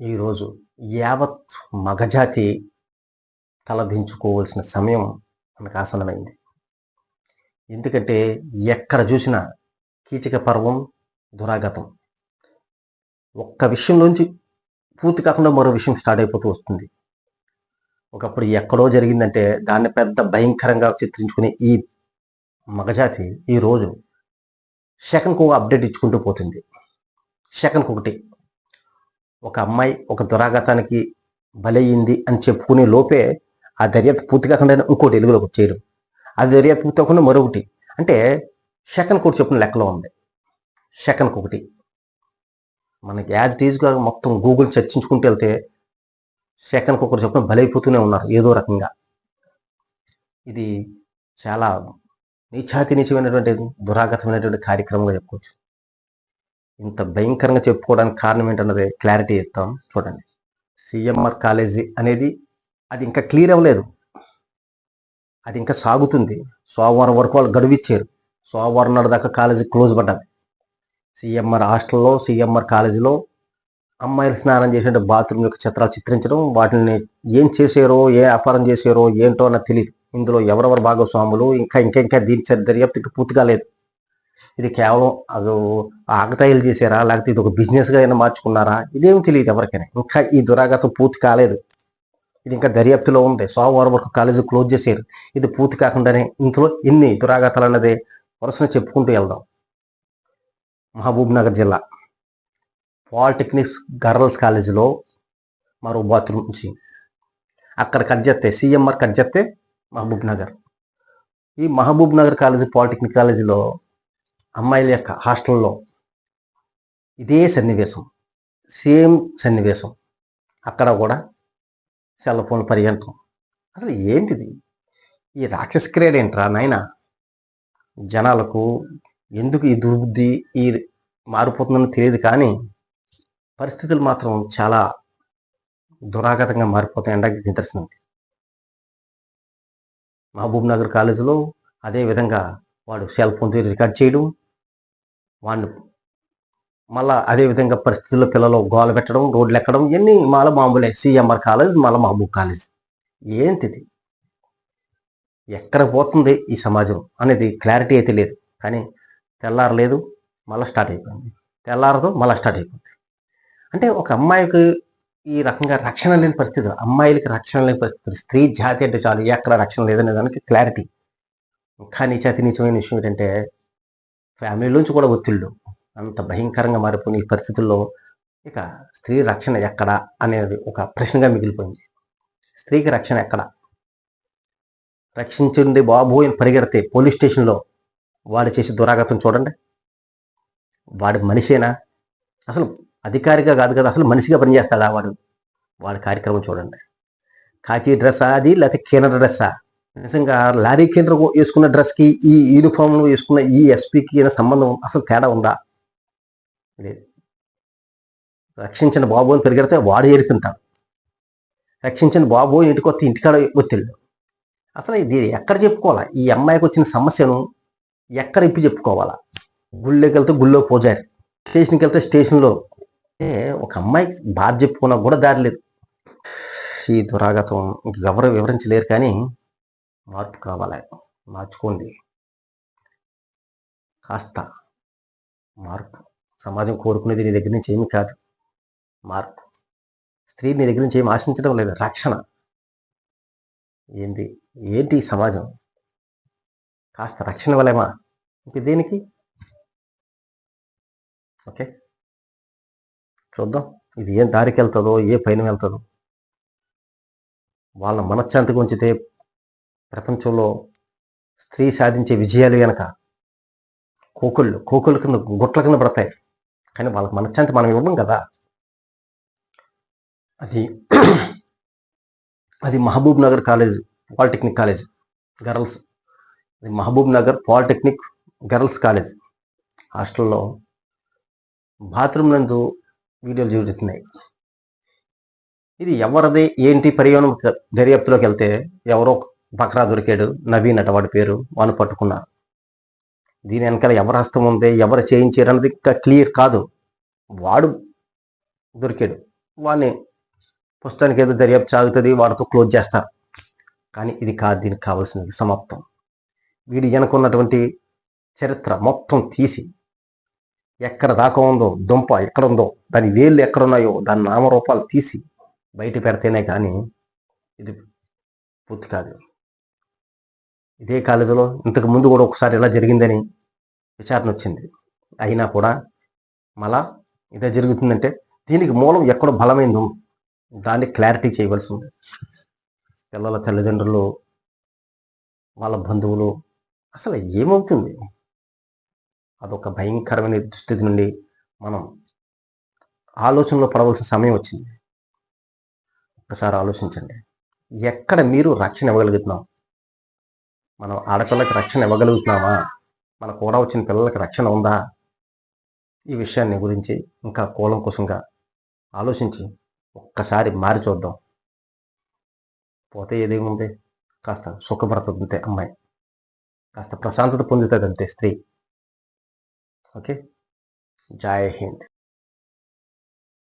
ఈరోజు యావత్ మగజాతి తలదించుకోవాల్సిన సమయం మనకు ఆసనమైంది ఎందుకంటే ఎక్కడ చూసినా కీచక పర్వం దురాగతం. ఒక్క విషయంలోంచి పూర్తి కాకుండా మరో విషయం స్టార్ట్ అయిపోతూ వస్తుంది. ఒకప్పుడు ఎక్కడో జరిగిందంటే దాన్ని పెద్ద భయంకరంగా చిత్రించుకునే ఈ మగజాతి ఈరోజు సెకండ్కి ఒక అప్డేట్ ఇచ్చుకుంటూ పోతుంది. సెకండ్కి ఒకటి. ఒక అమ్మాయి ఒక దురాఘాతానికి బలయ్యింది అని చెప్పుకునే లోపే ఆ దర్యాప్తు పూర్తి కాకుండా ఇంకోటి వెలుగులోకి వచ్చేయడం. ఆ దర్యాప్తు పూర్తి కాకుండా మరొకటి. అంటే సెకండ్ ఒకటి చెప్పిన లెక్కలో ఉంది. సెకండ్కి ఒకటి మనకి యాజ్ టీజ్గా మొత్తం గూగుల్ చర్చించుకుంటూ వెళ్తే సెకండ్కి ఒకటి చెప్పిన బలైపోతూనే ఉన్నారు ఏదో రకంగా. ఇది చాలా నీచాతి నీచమైనటువంటి దురాగతమైనటువంటి కార్యక్రమంగా చెప్పుకోవచ్చు. ఇంత భయంకరంగా చెప్పుకోవడానికి కారణం ఏంటన్నది క్లారిటీ ఇస్తాం. చూడండి. సిఎంఆర్ కాలేజీ అనేది అది ఇంకా క్లియర్ అవ్వలేదు. అది ఇంకా సాగుతుంది. సోమవారం వరకు వాళ్ళు గడువు ఇచ్చారు సోమవారం నాడు దాకా కాలేజీ క్లోజ్ పడ్డది. సిఎంఆర్ హాస్టల్లో సిఎంఆర్ కాలేజీలో అమ్మాయిలు స్నానం చేసే బాత్రూమ్ యొక్క చిత్రాలు చిత్రించడం వాటిని ఏం చేసారో ఏ వ్యాపారం చేసారో ఏంటో అన్నది తెలియదు ఇందులో ఎవరెవరు భాగస్వాములు ఇంకా ఇంకా ఇంకా దీని దర్యాప్తు ఇంకా పూర్తిగా లేదు. ఇది కేవలం అది ఆకతాయిలు చేశారా? లేకపోతే ఇది ఒక బిజినెస్గా అయినా మార్చుకున్నారా? ఇదేమి తెలియదు ఎవరికైనా. ఇంకా ఈ దురాగతం పూర్తి కాలేదు. ఇది ఇంకా దర్యాప్తులో ఉంది. సోమవారం వరకు కాలేజీ క్లోజ్ చేశారు ఇది పూర్తి కాకుండానే ఇంట్లో ఎన్ని దురాగతాలు అన్నది వరుసను చెప్పుకుంటూ వెళ్దాం. మహబూబ్ నగర్ జిల్లా. పాలిటెక్నిక్స్ గర్ల్స్ కాలేజీలో మరో బాత్రూమ్ నుంచి. అక్కడ కట్ చేస్తే సిఎంఆర్ కట్ చేస్తే మహబూబ్ నగర్. ఈ మహబూబ్ నగర్ కాలేజీ పాలిటెక్నిక్ కాలేజీలో అమ్మాయిల యొక్క హాస్టల్లో ఇదే సన్నివేశం సేమ్ సన్నివేశం. అక్కడ కూడా సెల్ ఫోన్ పర్యంతం. అసలు ఏంటిది? ఈ రాక్షస క్రీడ ఏంట్రా నాయన? జనాలకు ఎందుకు ఈ దుర్బుద్ధి ఈ మారిపోతుందని తెలియదు కానీ పరిస్థితులు మాత్రం చాలా దురాగతంగా మారిపోతాయి ఎండకి నిదర్శనం. మహబూబ్ నగర్ కాలేజీలో అదే విధంగా వాడు సెల్ ఫోన్తో రికార్డ్ చేయడం వాడిని మళ్ళా అదేవిధంగా పరిస్థితుల్లో పిల్లలు గోల పెట్టడం రోడ్లు ఎక్కడం ఇవన్నీ మళ్ళీ మామూలే. సిఎంఆర్ కాలేజ్ మళ్ళీ మహబూబ్ కాలేజ్. ఏంటిది? ఎక్కడ పోతుంది ఈ సమాజం అనేది క్లారిటీ అయితే లేదు. కానీ తెల్లారలేదు మళ్ళీ స్టార్ట్ అయిపోయింది. తెల్లారదు మళ్ళీ స్టార్ట్ అయిపోయింది అంటే ఒక అమ్మాయికి ఈ రకంగా రక్షణ లేని పరిస్థితులు అమ్మాయిలకి రక్షణ లేని పరిస్థితులు. స్త్రీ జాతి అంటే చాలు ఎక్కడ రక్షణ లేదనే దానికి క్లారిటీ. ఇంకా నీచాతి నీచమైన విషయం ఏంటంటే ఫ్యామిలీలోంచి కూడా ఒత్తిళ్ళు. అంత భయంకరంగా మారిపోయిన ఈ పరిస్థితుల్లో ఇక స్త్రీ రక్షణ ఎక్కడ అనేది ఒక ప్రశ్నగా మిగిలిపోయింది. స్త్రీకి రక్షణ ఎక్కడ? రక్షించండి బాబు అని పరిగెడితే పోలీస్ స్టేషన్లో వాడు చేసే దురాగతం చూడండి. వాడు మనిషేనా? అసలు అధికారిగా కాదు కదా అసలు మనిషిగా పనిచేస్తాడా వాడు? వాడి కార్యక్రమం చూడండి. కాకి డ్రెస్సా అది లేకపోతే కేనర్ డ్రెస్సా? నిజంగా లారీ కేంద్రం వేసుకున్న డ్రెస్కి ఈ యూనిఫామ్ వేసుకున్న ఈ ఎస్పీకి సంబంధం అసలు తేడా ఉందా? లేదు. రక్షించిన బాబు అని పెరిగితే వాడు ఏరుకుంటాడు రక్షించిన బాబు ఇంటికొస్తే ఇంటికాడ ఒత్తిళ్ళు. అసలు ఇది ఎక్కడ చెప్పుకోవాలా? ఈ అమ్మాయికి వచ్చిన సమస్యను ఎక్కడ ఇప్పి చెప్పుకోవాలా? గుళ్ళోకి వెళ్తే గుళ్ళో పోజారు స్టేషన్కి వెళ్తే స్టేషన్లో. ఒక అమ్మాయికి బాధ చెప్పుకున్నా కూడా దారి లేదు. ఈ దురాగతం ఎవరు వివరించలేరు కానీ మార్పు కావాలి. మార్చుకోండి. కాస్త మార్పు. సమాజం కోరుకునేది నీ దగ్గర నుంచి ఏమి కాదు. మార్పు. స్త్రీ నీ దగ్గర నుంచి ఏమి ఆశించడం లేదు. రక్షణ. ఏంటి ఏంటి సమాజం? కాస్త రక్షణ వలేమా ఇంక దేనికి? ఓకే. చూద్దాం. ఇది ఏం దారికి వెళ్తుందో ఏ పైన వెళ్తుందో. వాళ్ళ మనశ్శాంతికి ఉంచితే ప్రపంచంలో స్త్రీ సాధించే విజయాలు వెనక కోకుళ్ళు కోకుల కింద గుట్ల కింద పడతాయి. కానీ వాళ్ళకి మనశ్శాంతి మనం ఇవ్వడం కదా. అది అది Mahabubnagar college polytechnic college girls. అది Mahabubnagar polytechnic girls college. హాస్టల్లో బాత్రూమ్ నందు వీడియోలు చూస్తున్నాయి ఇది ఎవరిది ఏంటి పరిమాణం దర్యాప్తులోకి వెళ్తే ఎవరో బక్రా దొరికాడు నవీన్ అట వాడి పేరు వాడిని పట్టుకున్నారు దీని వెనకాల ఎవరి హస్తం ఉంది ఎవరు చేయించారు అన్నది ఇంకా క్లియర్ కాదు. వాడు దొరికాడు. వాడిని పుస్తకానికి ఏదో దర్యాప్తు సాగుతుంది వాడితో క్లోజ్ చేస్తారు కానీ ఇది కాదు దీనికి కావాల్సినది సమాప్తం. వీడు వెనకున్నటువంటి చరిత్ర మొత్తం తీసి ఎక్కడ దాకా ఉందో దుంప ఎక్కడ ఉందో దాని వేళ్ళు ఎక్కడున్నాయో దాని నామరూపాలు తీసి బయట పెడితేనే కానీ ఇది పూర్తి కాదు. ఇదే కాలేజీలో ఇంతకు ముందు కూడా ఒకసారి ఇలా జరిగిందని విచారణ వచ్చింది. అయినా కూడా మళ్ళా ఇదే జరుగుతుందంటే దీనికి మూలం ఎక్కడో బలమైందో దాన్ని క్లారిటీ చేయవలసి ఉంది. పిల్లల తల్లిదండ్రులు వాళ్ళ బంధువులు అసలు ఏమవుతుంది? అదొక భయంకరమైన దుస్థితి నుండి మనం ఆలోచనలో పడవలసిన సమయం వచ్చింది. ఒక్కసారి ఆలోచించండి. ఎక్కడ మీరు రక్షణ ఇవ్వగలుగుతున్నాం? మనం ఆడపిల్లకి రక్షణ ఇవ్వగలుగుతున్నామా? మన కూడా వచ్చిన పిల్లలకి రక్షణ ఉందా? ఈ విషయాన్ని గురించి ఇంకా కూలంకుశంగా ఆలోచించి ఒక్కసారి మారి చూద్దాం. పోతే ఏదేముంది కాస్త సుఖపడుతుందంతే అమ్మాయి. కాస్త ప్రశాంతత పొందుతుంది అంతే స్త్రీ. ఓకే? జై హింద్.